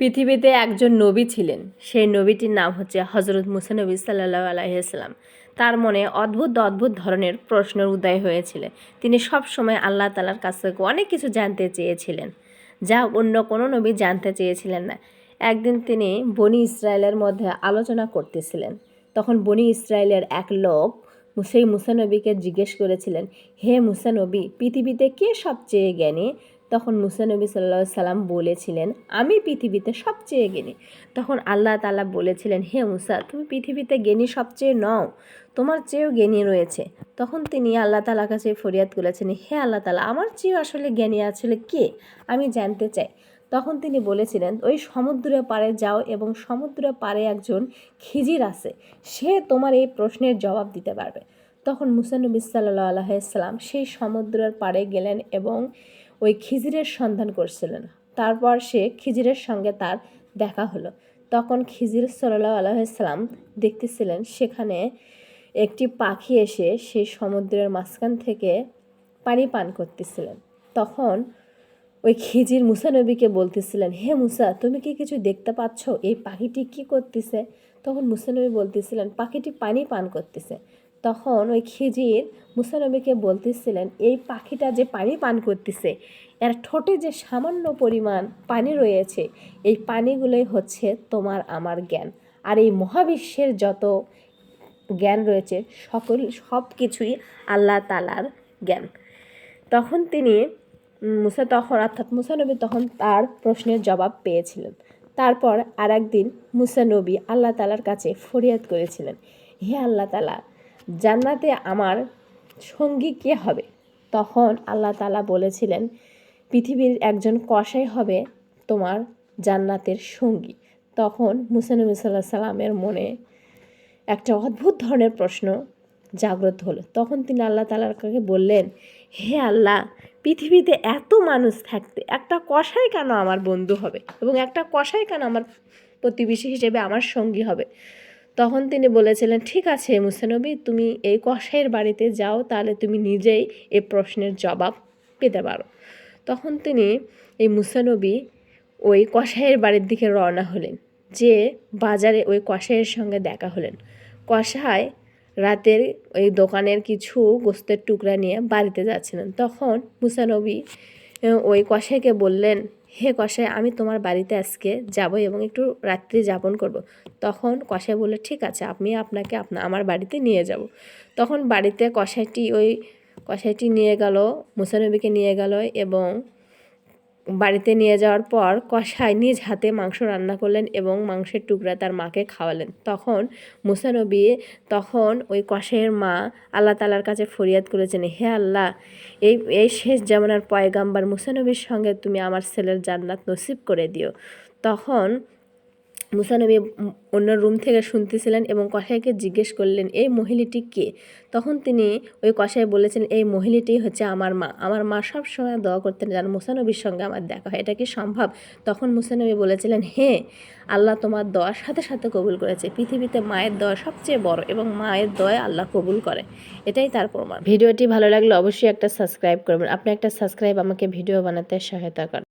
পৃথিবীতে একজন নবী ছিলেন। সেই নবীটির নাম হচ্ছে হজরত মুসা নবী সাল্লাহ আলাইসাল্লাম তার মনে অদ্ভুত অদ্ভুত ধরনের প্রশ্নের উদয় হয়েছিল। তিনি সব সময় আল্লাহ তালার কাছ থেকে অনেক কিছু জানতে চেয়েছিলেন, যা অন্য কোনো নবী জানতে চেয়েছিলেন না। একদিন তিনি বনি ইসরায়েলের মধ্যে আলোচনা করতেছিলেন। তখন বনি ইসরায়েলের এক লোক সেই মুসানবীকে জিজ্ঞেস করেছিলেন, হে মুসানবী পৃথিবীতে কে সবচেয়ে জ্ঞানী? তখন মুসানবী সাল্লা সাল্লাম বলেছিলেন, আমি পৃথিবীতে সবচেয়ে জ্ঞানী। তখন আল্লাহ তালা বলেছিলেন, হে মুসা, তুমি পৃথিবীতে জ্ঞানী সবচেয়ে নও, তোমার চেয়েও জ্ঞানী রয়েছে। তখন তিনি আল্লাহ তালার কাছে ফরিয়াদ করেছেন হে আল্লাহ তালা আমার চেয়েও আসলে জ্ঞানী আসলে কে? আমি জানতে চাই। তখন তিনি বলেছিলেন, ওই সমুদ্রের পাড়ে যাও এবং সমুদ্রের পাড়ে একজন খিজির আছে, সে তোমার এই প্রশ্নের জবাব দিতে পারবে। তখন মুসানবী সাল্লাহ আলাইসাল্লাম সেই সমুদ্রের পাড়ে গেলেন এবং ওই খিজিরের সন্ধান করছিলেন। তারপর সে খিজিরের সঙ্গে তার দেখা হলো। তখন খিজির সাল্লাহ আলাইসাল্লাম দেখতেছিলেন সেখানে একটি পাখি এসে সেই সমুদ্রের মাঝখান থেকে পানি পান করতেছিলেন। তখন ওই খিজির মুসা নবীকে বলতেছিলেন, হে মুসা, তুমি কি কিছু দেখতে পাচ্ছ? এই পাখিটি কি করতেছে? তখন মুসা নবী বলতেছিলেন, পাখিটি পানি পান করতেছে। তখন ওই খিজির মুসা নবীকে বলতেছিলেন, এই পাখিটা যে পানি পান করতেছে, এর ঠোঁটে যে সামান্য পরিমাণ পানি রয়েছে, এই পানিগুলোই হচ্ছে তোমার আমার জ্ঞান। আর এই মহাবিশ্বের যত জ্ঞান রয়েছে, সকল, সব কিছুই আল্লাহ তালার জ্ঞান। তখন তিনি মুসা, তখন অর্থাৎ মুসানবী তখন তার প্রশ্নের জবাব পেয়েছিলেন। তারপর আর একদিন মুসানবী আল্লাহ তালার কাছে ফরিয়াদ করেছিলেন, হে আল্লাহ তালা জান্নাতে আমার সঙ্গী কে হবে? তখন আল্লাহ তালা বলেছিলেন, পৃথিবীর একজন কষাই হবে তোমার জান্নাতের সঙ্গী। তখন মুসানবী সাল্লাহ সাল্লামের মনে একটা অদ্ভুত ধরনের প্রশ্ন জাগ্রত হলো। তখন তিনি আল্লাহ তালার কাছে বললেন, হে আল্লাহ, পৃথিবীতে এত মানুষ থাকতে একটা কষাই কেন আমার বন্ধু হবে? এবং একটা কষাই কেন আমার প্রতিবেশী হিসেবে আমার সঙ্গী হবে? তখন তিনি বলেছিলেন, ঠিক আছে মুসানবী, তুমি এই কষাইয়ের বাড়িতে যাও, তাহলে তুমি নিজেই এ প্রশ্নের জবাব পেতে পারো। তখন তিনি এই মুসানবী ওই কষাইয়ের বাড়ির দিকে রওনা হলেন, যে বাজারে ওই কষাইয়ের সঙ্গে দেখা হলেন। কষায় রাতের ওই দোকানের কিছু গোস্তের টুকরা নিয়ে বাড়িতে যাচ্ছিলেন। তখন মুসানবী ওই কষাইকে বললেন হে কষাই আমি তোমার বাড়িতে আজকে যাব এবং একটু রাত্রি যাপন করব। তখন কষাই বলে ঠিক আছে, আমি আপনাকে আপনা, আমার বাড়িতে নিয়ে যাব। তখন বাড়িতে কষাইটি ওই কষাইটি নিয়ে গেল, মুসানবীকে নিয়ে গেল এবং বাড়িতে নিয়ে যাওয়ার পর কষাই নিজ হাতে মাংস রান্না করলেন এবং মাংসের টুকরা তার মাকে খাওয়ালেন। তখন মুসানবী তখন ওই কষাইয়ের মা আল্লাহ তালার কাছে ফরিয়াদ করেছেন, হে আল্লাহ, এই এই শেষ জামানার পয়গাম্বার মুসানবীর সঙ্গে তুমি আমার ছেলের জান্নাত নসিব করে দিও। তখন মুসানবী অন্য রুম থেকে শুনতেছিলেন এবং কষাইকে জিজ্ঞেস করলেন, এই মহিলাটি কে? তখন তিনি ওই কষাই বলেছেন, এই মহিলাটি হচ্ছে আমার মা। আমার মা সব সময় দোয়া করতেন যেন মুসানবীর সঙ্গে আমার দেখা হয়। এটা কি সম্ভব? তখন মুসানবী বলেছিলেন হে আল্লাহ তোমার দোয়ার সাথে সাথে কবুল করেছে। পৃথিবীতে মায়ের দোয়া সবচেয়ে বড় এবং মায়ের দোয়া আল্লাহ কবুল করে। এটাই তার প্রমাণ। ভিডিওটি ভালো লাগলে অবশ্যই একটা সাবস্ক্রাইব করবেন। আপনি একটা সাবস্ক্রাইব আমাকে ভিডিও বানাতে সহায়তা করেন।